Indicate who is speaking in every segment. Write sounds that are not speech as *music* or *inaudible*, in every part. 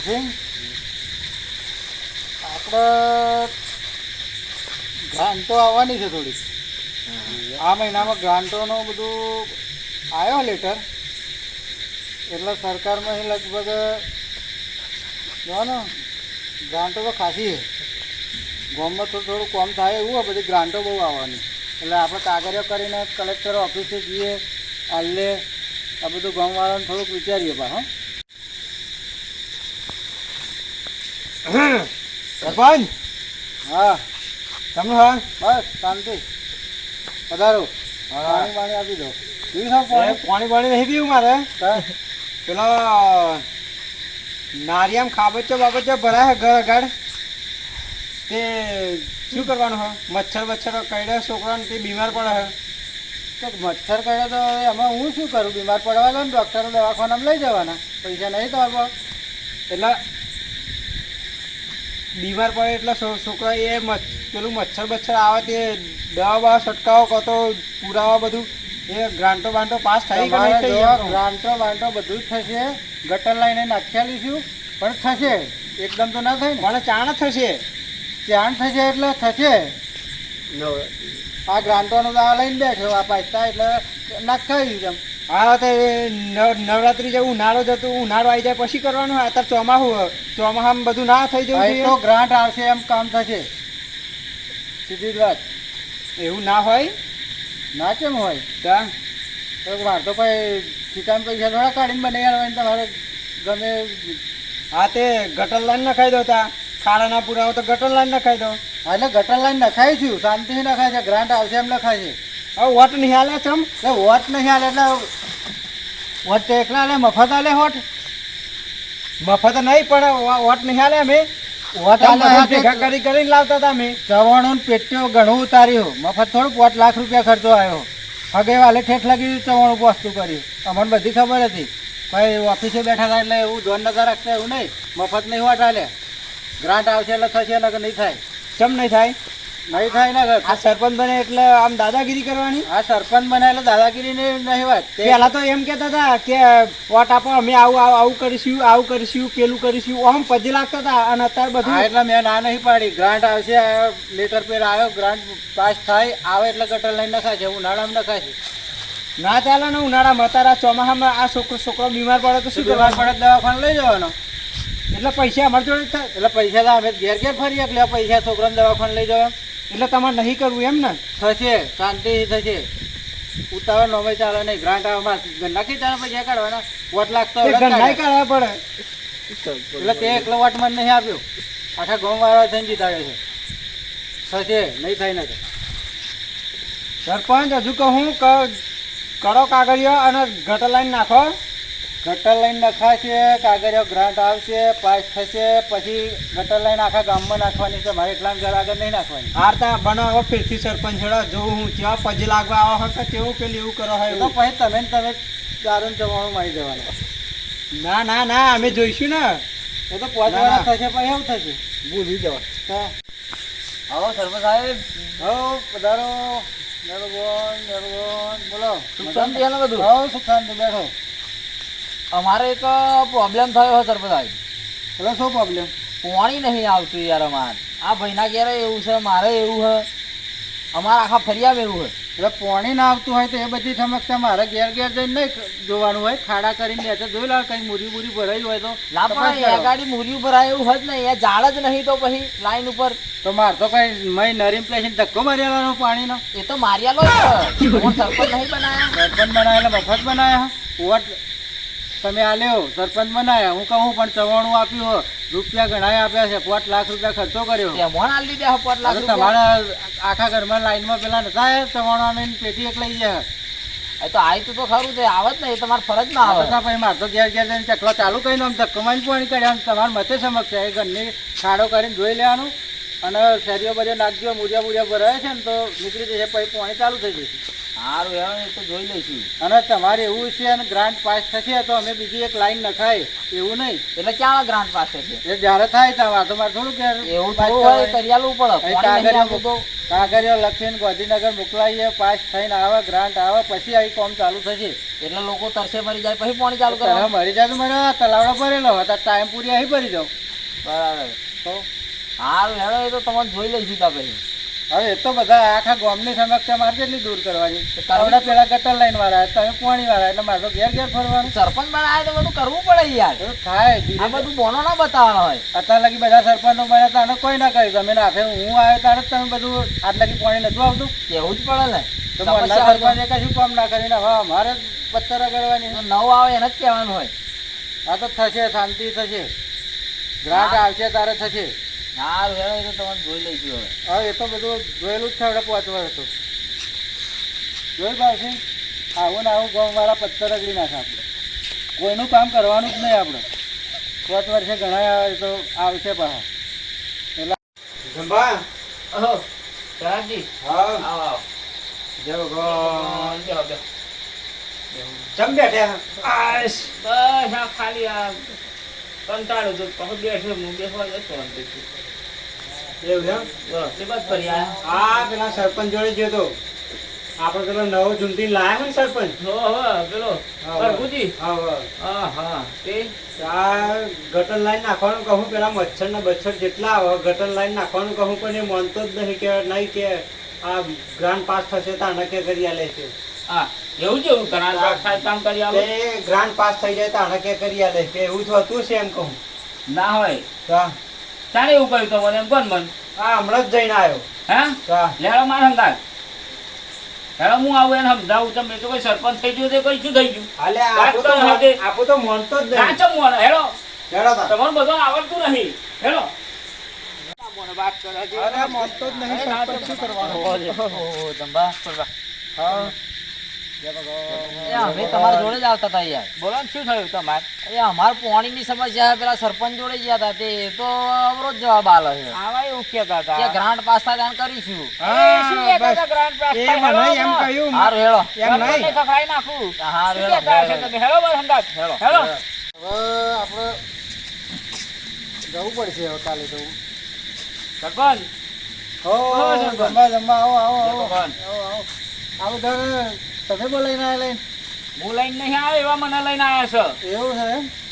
Speaker 1: ભાવસિંગ આપણે ગ્રાન્ટો આવવાની છે થોડી આ મહિનામાં ગ્રાન્ટોનું બધું આવ્યો લેટર. એટલે સરકારમાં લગભગ જો ને ગ્રાન્ટો તો ખાસી છે. ગામમાં તો થોડું કોમ થાય એવું હોય બધી ગ્રાન્ટો બહુ આવવાની. એટલે આપણે કાગળિયો કરીને કલેક્ટર ઓફિસે જઈએ આલે આ બધું ગામવાળાને થોડુંક વિચારીએ પા હા.
Speaker 2: સરપંચ?
Speaker 1: હા.
Speaker 2: તમને હા?
Speaker 1: બસ શાંતિ. પધારો. પાણી પાણી આપી દો. પાણી?
Speaker 2: પાણી નહીં પીવું મારે. પેલો નારિયામ ખાબચો બાબચો ભરાય છે ઘર આગળ તે શું કરવાનું હોય મચ્છર બચ્છર કઈડે છોકરાને તે બીમાર પડે છે.
Speaker 1: તો મચ્છર કઈડે તો એમાં હું શું કરું? બીમાર પડવા દો ને ડૉક્ટર દવાખાનામાં લઈ જવાના. પૈસા નહીં તો આપો
Speaker 2: એટલે બીમાર પડે એટલે છોકરા એ પેલું મચ્છર બચ્છર આવે તે દવા બવા છટકાવો કહો પુરાવા બધું. એ ગ્રાન્ટો બાન્ટો પાસ થઈ.
Speaker 1: ગ્રાન્ટો બાન્ટો બધું જ થશે. ગટર લાઈને નાખ્યા લઈશું પણ થશે. એકદમ તો ના થાય ને?
Speaker 2: પણ ચાણ થશે.
Speaker 1: ચાણ થશે એટલે થશે. આ ગ્રાન્ટોનો તો આ લઈને બેઠો આ પાછતા એટલે નાખાવી દીધું
Speaker 2: હા તો નવરાત્રી જેવું ઉનાળો જતો ઉનાળો આવી જાય પછી કરવાનું? આ ચોમાસું ચોમાહા ચોમાસામાં બધું ના થઈ જવું
Speaker 1: તો ગ્રાન્ટ આવશે એમ કામ થશે. સીધી વાત.
Speaker 2: એવું ના હોય?
Speaker 1: ના કેમ હોય?
Speaker 2: ત્યાં
Speaker 1: તો વાર તો ભાઈ ઠીકાણ પૈસા થોડા કાઢીને બનાવી આવવાની તમારે ગમે
Speaker 2: હા તે ગટર લાઈન નખાઈ દો તા. ખાડા ના પુરાવો તો ગટર લાઈન નખાઈ દો.
Speaker 1: હા, એટલે ગટર લાઈન નખાઈ છું. શાંતિથી નખાય છે. ગ્રાન્ટ આવશે એમ નખાય છે.
Speaker 2: હવે વોટ નહીં હાલે ચમ?
Speaker 1: એમ વોટ નહીં હાલે એટલે તો એકલા હાલે મફત આલે હોટ
Speaker 2: મફત નહીં પણ ઓટ નહીં આલે અમે.
Speaker 1: ઓટ
Speaker 2: આલે ભેગા કરી કરીને લાવતા હતા અમે.
Speaker 1: ચવાણું પેટ્યો ઘણું ઉતાર્યું. મફત થોડું પાંચ લાખ રૂપિયા ખર્ચો આવ્યો. હગે વાલે ઠેઠ લગી ચવાણું વસ્તુ કર્યું. અમને બધી ખબર હતી. ભાઈ ઓફિસે બેઠા હતા એટલે એવું ધોન નતા રાખતા એવું નહીં. મફત નહીં હોટ આલે. ગ્રાન્ટ આવશે એટલે થશે એટલે નહીં થાય.
Speaker 2: કેમ નહીં થાય?
Speaker 1: નહીં થાય ને
Speaker 2: આ સરપંચ બને એટલે આમ દાદાગીરી કરવાની?
Speaker 1: આ સરપંચ બને એટલે દાદાગીરી નહીં વાત તે
Speaker 2: પેલા તો એમ કહેતા હતા કે વોટ આપો અમે આવું આવું આવું કરીશું આવું કરીશું પેલું કરીશું. આમ પછી લાગતા હતા અને અત્યારે બધું
Speaker 1: એટલે મેં ના નહીં પાડી. ગ્રાન્ટ આવશે લેટર પેર આવ્યો ગ્રાન્ટ પાસ થાય આવે એટલે ગટર લઈને નખાશે ઉનાળામાં નખાશે
Speaker 2: ના ચાલે ને ઉનાળામાં અત્યારે ચોમાસામાં આ છોકરો છોકરો બીમાર પડે તો શું
Speaker 1: બીમાર પડે દવાખાને લઈ જવાનો.
Speaker 2: એટલે પૈસા અમારી જોડે થાય.
Speaker 1: એટલે પૈસા તો અમે ઘેર ઘેર ફરીએ એટલે પૈસા છોકરાને દવાખાને લઈ જવા.
Speaker 2: એટલે તમારે નહીં કરવું એમ ને?
Speaker 1: થશે શાંતિ થશે. ઉતાવળ નોમે ચાલે નહીં ગ્રાન્ટ આવવા નાખી ચાલે પૈસા કાઢવાના? વોટ લાગતો કાઢે.
Speaker 2: કાઢવા પડે.
Speaker 1: એટલે તે એકલો વોટ મને નહીં આપ્યો. આખા ગામવાળા થઈને જીતાડે છે. થશે નહીં થાય ને
Speaker 2: સરપંચ હજુ કહું કરો કાગળિયો અને ગટર લાઈન નાખો.
Speaker 1: ગટર લાઈન નખાશે કાગળિયા ગ્રાન્ટ આવશે પાસ થશે પછી ગટર લાઈન આખા ગામમાં નાખવાની છે મારે એટલા ઘર આગળ નહીં નાખવાની.
Speaker 2: હારતા બનાવો ફેરથી સરપંચ હેડો જોઉં હું કેવા પજી લાગવા આવો હોય કે કેવું પેલું એવું કરો હોય
Speaker 1: એ તો પછી તમે ને તમે દારૂ જવાનું મારી દેવાનું.
Speaker 2: ના ના ના અમે જોઈશું ને.
Speaker 1: એ તો પાંચ
Speaker 2: ના, ના.
Speaker 1: વાર થશે પણ એવું થશે.
Speaker 2: ભૂલી જવા.
Speaker 1: હા
Speaker 3: આવો સરપંચ સાહેબ.
Speaker 1: હો પધારો. નરગોન નરગોન બોલો.
Speaker 3: સુખ શાંતિ બધું?
Speaker 1: હો સુખ શાંતિ બેઠો.
Speaker 3: અમારે એક પ્રોબ્લેમ થયો હતો સરપંચ
Speaker 1: એટલે શું પ્રોબ્લેમ
Speaker 3: પાણી નહીં આવતું યાર અમાર. આ ભાઈના ઘેરે એવું છે મારે એવું છે. અમારા આખા ફરિયામાં એવું છે.
Speaker 1: એટલે પાણી ના આવતું હોય તો એ બધી સમસ્યા મારે ઘેર ઘેર જઈને નહીં જોવાનું હોય. ખાડા કરીને લે તો જોઈ લો કઈ મૂરી મૂરી ભરાઈ હોય તો.
Speaker 3: ના
Speaker 1: તપાસ
Speaker 3: પણ એ ગાડી મૂરી આવે એવું જ નહીં એ ઝાડ જ નહીં તો પછી લાઈન ઉપર.
Speaker 1: તો માર તો કઈ મય નરીમ પ્લેસિંગ ધક્કો મારી આવવાનો પાણીનો.
Speaker 3: એ તો છે. *coughs* કોણ સરપંચ નહીં બનાયા.
Speaker 1: સરપંચ બનાવેલા મફત બનાયા. વોટ તમે આ લેવો સરપંચ બનાયા હું કહું પણ ચવાણું આપ્યું હો રૂપિયા ઘણા આપ્યા છે. પાંચ લાખ રૂપિયા ખર્ચો કર્યો. તમારા આખા ઘરમાં લાઈનમાં પેલા નતા ચવાણું પેટી એક લઈ જાય
Speaker 3: એ તો આવી તો ખરું છે. આવત ને એ તમારે ફરજ ના આવે.
Speaker 1: પછી મારે તો ઘેર ઘેર જઈને ચકલો ચાલુ કરીને આમ ધક્કો મારીને પાણી આમ તમારા મતે સમક્ષ એ ઘરની ખાડો કરીને જોઈ લેવાનું. અને શેરીઓ બધે નાખજો મૂર્યા મૂર્યા ભરાય છે ને તો નીકળી જશે પછી પાણી ચાલુ થઈ જશે.
Speaker 3: સારું હેડો એ તો જોઈ લઈશું.
Speaker 1: અને તમારે એવું છે અને ગ્રાન્ટ પાસ થશે તો અમે બીજી એક લાઈન નખાય. એવું નહીં.
Speaker 3: એટલે ક્યાં ગ્રાન્ટ પાસ છે
Speaker 1: એટલે જ્યારે થાય ત્યાં તમારે થોડું કે
Speaker 3: એવું હોય કરિયાલું પડે.
Speaker 1: કાગળિયો લખીને ગાંધીનગર મોકલાઈએ પાસ થઈને આવે ગ્રાન્ટ આવે પછી આવી કોમ ચાલુ થશે.
Speaker 3: એટલે લોકો તરસે મરી જાય પછી પાણી ચાલુ કરે
Speaker 1: મરી જાય તો મારે તલાવડો ભરેલો હતા ટાઈમ પૂરી અહીં ભરી જાઉં
Speaker 3: બરાબર.
Speaker 1: તો?
Speaker 3: સારું હેડો એ તો તમને જોઈ લઈશું ત્યાં પછી.
Speaker 1: હવે એ તો બધા આખા ગામની સમક્ષ મારે કેટલી દૂર કરવાની? આવડા પેલા ગટર લાઈન વાળા તમે પોણી વાળા એટલે મારે ઘેર ઘેર ફરવાનું.
Speaker 3: સરપંચ બનાવે તો બધું કરવું પડે યાર.
Speaker 1: થાય
Speaker 3: આ બધું બોનો ના બતાવવાનો હોય.
Speaker 1: અત્યાર લગી બધા સરપંચો બન્યા તાને કોઈ ના કર્યું. તમે આખે હું આવ્યો તારે જ તમે બધું આટલા લગી પાણી નતું આવતું.
Speaker 3: કેવું જ પડે ને
Speaker 1: તો
Speaker 3: મારા
Speaker 1: સરપંચે કશું કામ ના કરીને હવે અમારે પથ્થર
Speaker 3: તો નવું આવે એને જ કહેવાનું હોય.
Speaker 1: આ તો થશે શાંતિ થશે. ગ્રાન્ટ આવશે તારે થશે.
Speaker 3: સારું હેડો એ તો તમને જોઈ લઈશું હવે.
Speaker 1: હવે એ તો બધું જોયેલું જ છે આપણે પાંચ વર્ષ તો. જોઈ પાછી આવું ને આવું ગામ વાળા પથ્થર રગડી નાખે આપણે કોઈનું કામ કરવાનું જ નહીં આપણે પાંચ વર્ષે ઘણા આવે તો આવશે પાછા. એટલે
Speaker 3: સરાજી
Speaker 2: હા.
Speaker 3: આવો આવો.
Speaker 2: જય ભગવાન. બેઠા.
Speaker 3: બસ આ ખાલી આ કંટાળો તો પછી બેઠો હું બેસવા શાંતિથી.
Speaker 2: એવું એમ?
Speaker 3: બસ તે બસ ફરી
Speaker 2: આ પેલા સરપંચ જોડે ગયો તો. આપણે પેલો નવો ચૂંટી લાયા ને સરપંચ?
Speaker 3: હો હો પેલો પ્રભુજી
Speaker 2: હા. હા
Speaker 3: હા. હા તે
Speaker 2: આ ગટર લાઈન નાખવાનું કહું પેલા મચ્છર ને બચ્છર જેટલા આવે ગટર લાઈન નાખવાનું કહું પણ એ માનતો જ નહીં કે નહીં કે આ ગ્રાન્ડ પાસ થશે તો આને કે કરી આલે છે.
Speaker 3: હા. એવું જેવું કરા સાહેબ કામ કરી આલો.
Speaker 2: તે ગ્રાન્ડ પાસ થઈ જાય તો આને કે કરી આલે. કે એવું થતું છે એમ કહું.
Speaker 3: ના હોય.
Speaker 2: તો
Speaker 3: તારે એવું કહ્યું તો મને? એમ કોણ મન?
Speaker 2: હા હમણાં જ જઈને આવ્યો.
Speaker 3: હા?
Speaker 2: તો
Speaker 3: લેડો માર હંગાર હેડો હું આવું એને સમજાવું. તમે તો કોઈ સરપંચ થઈ ગયું તે કઈ શું થઈ ગયું?
Speaker 2: હાલે આપો તો આપો તો માનતો જ નહીં.
Speaker 3: કાચો મોને? હેડો.
Speaker 2: હેડો તા.
Speaker 3: તમને બધું આવડતું નહીં હેડો.
Speaker 2: અરે માનતો જ નહીં સરપંચ. શું કરવાનું? હા.
Speaker 3: એ અમે તમારા જોડે જ આવતા હતા યાર. બોલો ને શું થયું તમારે? એ અમાર પાણીની સમસ્યા પેલા સરપંચ જોડે ગયા હતા તે તો અવરોધ જવાબ આલે છે.
Speaker 4: આવા એવું કહેતા હતા
Speaker 3: કે ગ્રાન્ટ પાસ થાય ત્યાં કરીશું.
Speaker 4: શું કહેતા હતા ગ્રાન્ડ પાસ થાય?
Speaker 2: મને
Speaker 4: હેલો,
Speaker 2: એમ કહ્યું.
Speaker 3: હારું હેડો
Speaker 2: એમ નહીં.
Speaker 4: ખખડાઈ નાખું.
Speaker 3: હારું
Speaker 4: શું
Speaker 3: હેડો
Speaker 4: કહેતા હશો તમે? હેલો બસ હંગાત.
Speaker 3: હેડો
Speaker 4: હેલો.
Speaker 1: હવે આપણે જવું પડશે હવે કાલે તો.
Speaker 4: સરપંચ.
Speaker 1: હો
Speaker 4: હો,
Speaker 1: જમવા જમવા આવો આવો આવો આવો આવો. આવો ધારે. તમે બોલાઈને આવ્યા લઈને?
Speaker 4: હું લઈને નહીં આવે એવા મને લઈને આવ્યા છે.
Speaker 1: એવું છે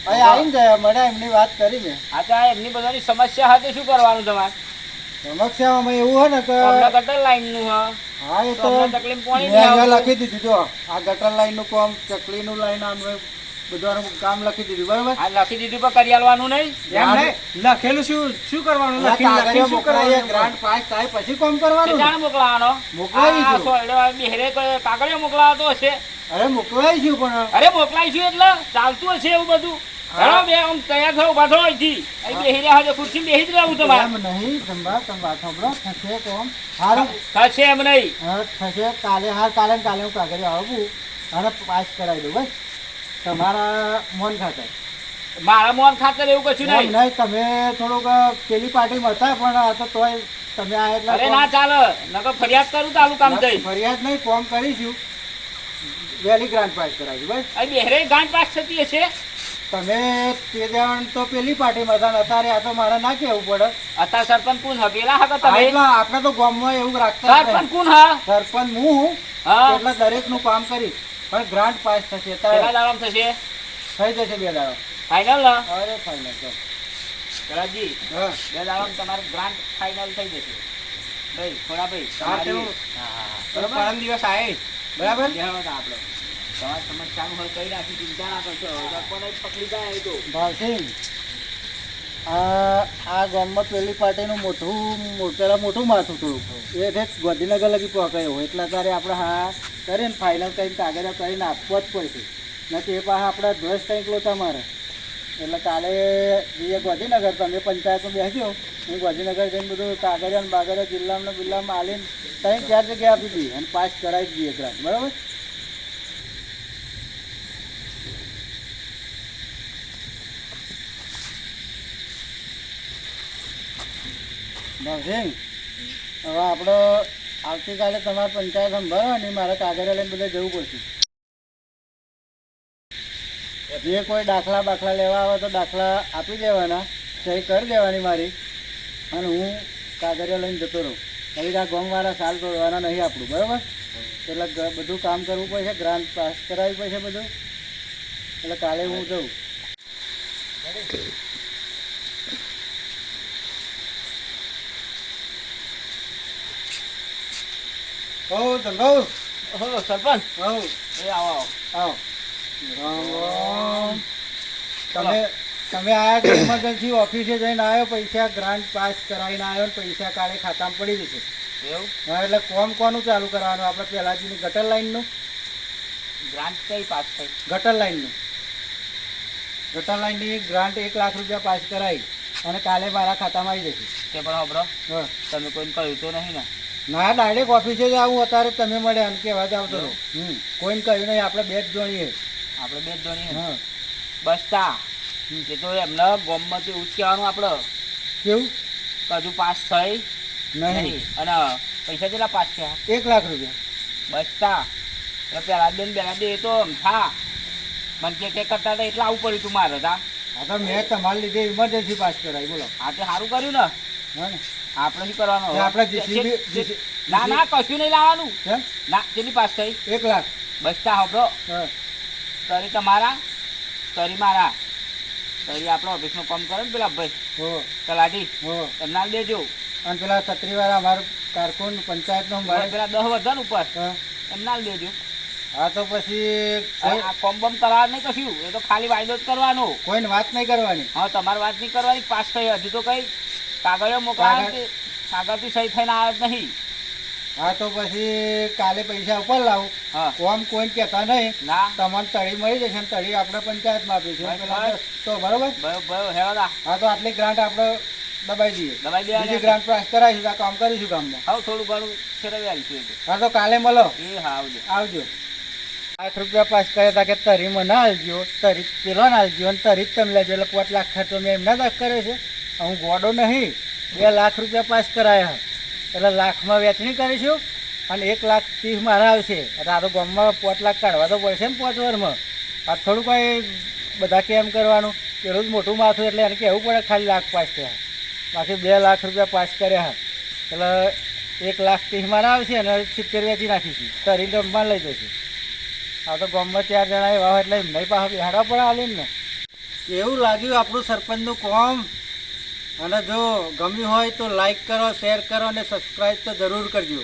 Speaker 1: અહીં આવીને ગયા મને એમની વાત કરી મેં
Speaker 4: આ તો આ એમની બધાની સમસ્યા હતી શું કરવાનું તમારે?
Speaker 1: સમસ્યામાં એવું હોય ને કે
Speaker 4: ગટર લાઈનનું હા.
Speaker 1: હા એ
Speaker 4: તો તકલીફ.
Speaker 1: લખી દીધું જો. આ ગટર લાઈનનું કામ ચકલીનું લાઈન આમ બધાનું કામ લખી દીધું બરાબર?
Speaker 4: આ લખી દીધું પણ કરી આલવાનું નહીં?
Speaker 2: એમ નહીં. લખેલું શું? શું કરવાનું?
Speaker 1: આ
Speaker 2: લખીને શું કરવાનું?
Speaker 1: ગ્રાન્ટ પાસ થાય પછી કામ કરવાનું? ને.
Speaker 4: મોકલાવાનો?
Speaker 1: મોકલાવી છું.
Speaker 4: સોયડો બેહરે કાગળિયો મોકલાવતો હશે.
Speaker 1: અરે મોકલાવીશું પણ.
Speaker 4: અરે મોકલાઈશું એટલે ચાલતું હશે એવું બધું. હેલો બે આમ તૈયાર થયો ઊભા થયો અહીંથી. અહીં બેહી રહ્યા છો ખુરશી બેહી જ રહેવું તમારે.
Speaker 1: એમ નહીં સંભાળ તમે વાત સાંભળો થશે કોમ. હારું.
Speaker 4: થશે એમ નહીં.
Speaker 1: હા, થશે. કાલે હાર કાલે કાલે હું કાગળિયો આવું અને પાસ કરાવી દઉં બસ. તમારા મન ખાતર
Speaker 4: મારા મોન ખાતર એવું કશું નહીં.
Speaker 1: નહીં તમે થોડુંક પેલી પાર્ટી મળતા પણ આ તો તોય તમે આ એટલે
Speaker 4: અરે ના ચાલે નકર ફરિયાદ કરું તાલું કામ થઈ
Speaker 1: ફરિયાદ નહીં ફોર્મ કરીશું. વહેલી ગ્રાન્ટ પાસ કરાવીશું બસ.
Speaker 4: અહીં બેહરે ગાંઠ પાસ થતી હશે?
Speaker 1: તમે તે જણ તો પેલી પાર્ટી હતા ને અત્યારે આ તો મારે ના કેવું પડે.
Speaker 4: અત્યારે સરપંચ કોણ હકેલા પેલા હા તમે?
Speaker 1: એટલે આપણે તો ગામમાં એવું રાખતા
Speaker 4: સરપંચ. કોણ હા?
Speaker 1: સરપંચ હું હું
Speaker 4: હા.
Speaker 1: એટલે દરેકનું કામ કરીશ. પણ ગ્રાન્ટ પાસ થશે.
Speaker 4: કેટલા દાડામાં થશે?
Speaker 1: થઈ જશે બે દાડા.
Speaker 4: ફાઇનલ ને?
Speaker 1: અરે ફાઇનલ તો
Speaker 4: કલાજી
Speaker 1: હા.
Speaker 4: બે દાડામાં તમારે ગ્રાન્ટ ફાઇનલ થઈ જશે. ભાઈ થોડા ભાઈ
Speaker 2: હા. પરમ દિવસ આવે બરાબર?
Speaker 4: ધ્યાન તો આપણે તમારે સમસ્યાનું હલ કરી નાખી ચિંતા ના કરશો. કોને પકડી જાય તો.
Speaker 1: ભાવસિંહ આ આ ગામમાં પેલી પાર્ટીનું મોટું મોટેલા મોટું માથું થોડું એ ઠેક ગાંધીનગર લગી પહોંચાયો હોય એટલે તારે આપણે હા કરીને ફાઇનલ કરીને કાગળ કરીને આપવા જ પડશે. નથી એ પાછા આપણા ધ્વજ કંઈક લો મારે એટલે કાલે જઈએ ગાંધીનગર, તમે પંચાયતમાં બેસજો. હું ગાંધીનગર જઈને બધું કાગળિયા ને બાગળિયા જિલ્લામાં બિલ્લામાં આલીને ત્રણ ચાર જગ્યાએ આપી દઈએ અને પાસ કરાવી દઈએ ગ્રાન્ટ બરાબર? ભાવસિંહ, હવે આપણો આવતીકાલે તમારા પંચાયત સંભાળવાની મારે કાગળ લઈને બધે જવું પડશે. જે કોઈ દાખલા બાખલા લેવા આવે તો દાખલા આપી દેવાના, સહી કરી દેવાની મારી, અને હું કાગળિયા લઈને જતો રહું. કઈ આ ગોમવાળા સાલ તોડવાના નહીં આપણું, બરાબર? એટલે બધું કામ કરવું પડશે, ગ્રાન્ટ પાસ કરાવવી પડશે બધું. એટલે કાલે હું જઉં. હો ધંધો
Speaker 4: હો સરપંચ.
Speaker 1: હો
Speaker 4: એ આવો આવો.
Speaker 1: આવો. રામ તમે તમે કે ઇમરજન્સી ઓફિસે જઈને આવ્યો પૈસા ગ્રાન્ટ પાસ કરાવીને આવ્યો પૈસા કાલે ખાતામાં પડી જશે.
Speaker 4: એવું?
Speaker 1: હા એટલે કોમ કોનું ચાલુ કરવાનું? આપણે પહેલાંથી ગટર લાઈનનું?
Speaker 4: ગ્રાન્ટ કઈ પાસ થઈ?
Speaker 1: ગટર લાઈનનું. ગટર લાઈનની ગ્રાન્ટ એક લાખ રૂપિયા પાસ કરાવી અને કાલે મારા ખાતામાં આવી જશે.
Speaker 4: તે પણ હબરો
Speaker 1: હા.
Speaker 4: તમે કોઈને કહ્યું તો નહીં ને?
Speaker 1: ના ડાયરેક્ટ ઓફિસે જ આવું અત્યારે તમે મળે એમ કહેવા જ આવતો હમ. કોઈને કહ્યું નહીં આપણે બે જ જોણીએ.
Speaker 4: આપણે બે જ ધોની
Speaker 1: હા.
Speaker 4: બસતા એ તો એમને ગોમમાં તો એવું જ કહેવાનું આપણે
Speaker 1: કેવું?
Speaker 4: કે હજુ પાસ થઈ?
Speaker 1: નહીં.
Speaker 4: અને પૈસા કેટલા પાસ થયા?
Speaker 1: એક લાખ રૂપિયા.
Speaker 4: બસતા એટલે પેલા બેન પેલા દે એ તો થા. મને કે કે કરતા હતા એટલે આવું પડ્યું તું મારે તા.
Speaker 1: હા તો મેં તમારી લીધે ઇમરજન્સી પાસ કરાવી બોલો.
Speaker 4: આ તે સારું કર્યું ને.
Speaker 1: હા ને.
Speaker 4: આપણે શું કરવાનું?
Speaker 1: આપણે
Speaker 4: ના ના કશું નહીં લાવવાનું. ના કેટલી પાસ થઈ?
Speaker 1: એક લાખ.
Speaker 4: બસતા
Speaker 1: આપણો
Speaker 4: તરી તમારા તરી મારા. તરી આપણો ઓફિસનું કામ કરે ને પેલા ભાઈ.
Speaker 1: હો.
Speaker 4: તલાટી
Speaker 1: હો.
Speaker 4: એમના દેજો.
Speaker 1: અને પેલા છત્રીવાળા અમારું કારકુન પંચાયતનો મારે
Speaker 4: પેલા દહ વધન ઉપર.
Speaker 1: હા.
Speaker 4: એમના દેજો.
Speaker 1: હા તો પછી
Speaker 4: કોમ બમ કરાવ નહીં કશું. એ તો ખાલી વાયદો જ કરવાનો.
Speaker 1: કોઈને વાત નહીં કરવાની.
Speaker 4: હા તમારે વાત નહીં કરવાની પાસ થઈ. હજુ તો કઈ મોકલાવે
Speaker 1: કાગળ-
Speaker 4: તે કાગળથી સહી થઈને આવે જ નહીં.
Speaker 1: હા તો પછી કાલે પૈસા ઉપર લાવું.
Speaker 4: હા.
Speaker 1: કોમ કોઈ કહેતા નહીં
Speaker 4: ના.
Speaker 1: તમને તળી મળી જશે ને તળી આપણે પંચાયતમાં આપીશું તો બરોબર? હા તો આટલી ગ્રાન્ટ આપણે દબાઈ દઈએ.
Speaker 4: દબાઈ
Speaker 1: બીજી
Speaker 4: દેવાની
Speaker 1: ગ્રાન્ટ પાસ કરાવીશું કામ કરીશું ગામમાં?
Speaker 4: હવે થોડું ઘણું ફેરવી આવીશું
Speaker 1: હા તો કાલે મળો.
Speaker 4: એ હા આવજો.
Speaker 1: આવજો. આઠ રૂપિયા પાસ કર્યા હતા કે તરીમાં ના હાલજો તરી પેલો ના હાલજો અને તરી તમે લેજો. એટલે પાંચ લાખ ખર્ચો મેં એમના દાખ કર્યો છે. હું ગોડો નહીં, બે લાખ રૂપિયા પાસ કરાયા. એટલે લાખમાં વેચણી કરીશું અને એક લાખ ત્રીસ મારા આવશે. એટલે આ તો ગામમાં પાંચ લાખ કાઢવા તો પડશે ને પાંચ વર્ષમાં આ થોડું કાંઈ બધા કેમ કરવાનું? પેલું જ મોટું માથું એટલે એને કહેવું પડે ખાલી લાખ પાસ થયા. બાકી બે લાખ રૂપિયા પાસ કર્યા. એટલે એક લાખ ત્રીસ મારા આવશે અને સિત્તેર વેચી નાખીશું. કરીને રમવા લઈ જઈશું. આ તો ગામમાં ચાર જણા એવા હોય એટલે એમને પાસે બિહાડવા પડે આલીને ને એવું લાગ્યું આપણું સરપંચનું કોમ? અને જો ગમ્યું હોય તો લાઈક કરો શેર કરો અને સબસ્ક્રાઈબ તો જરૂર કરજો.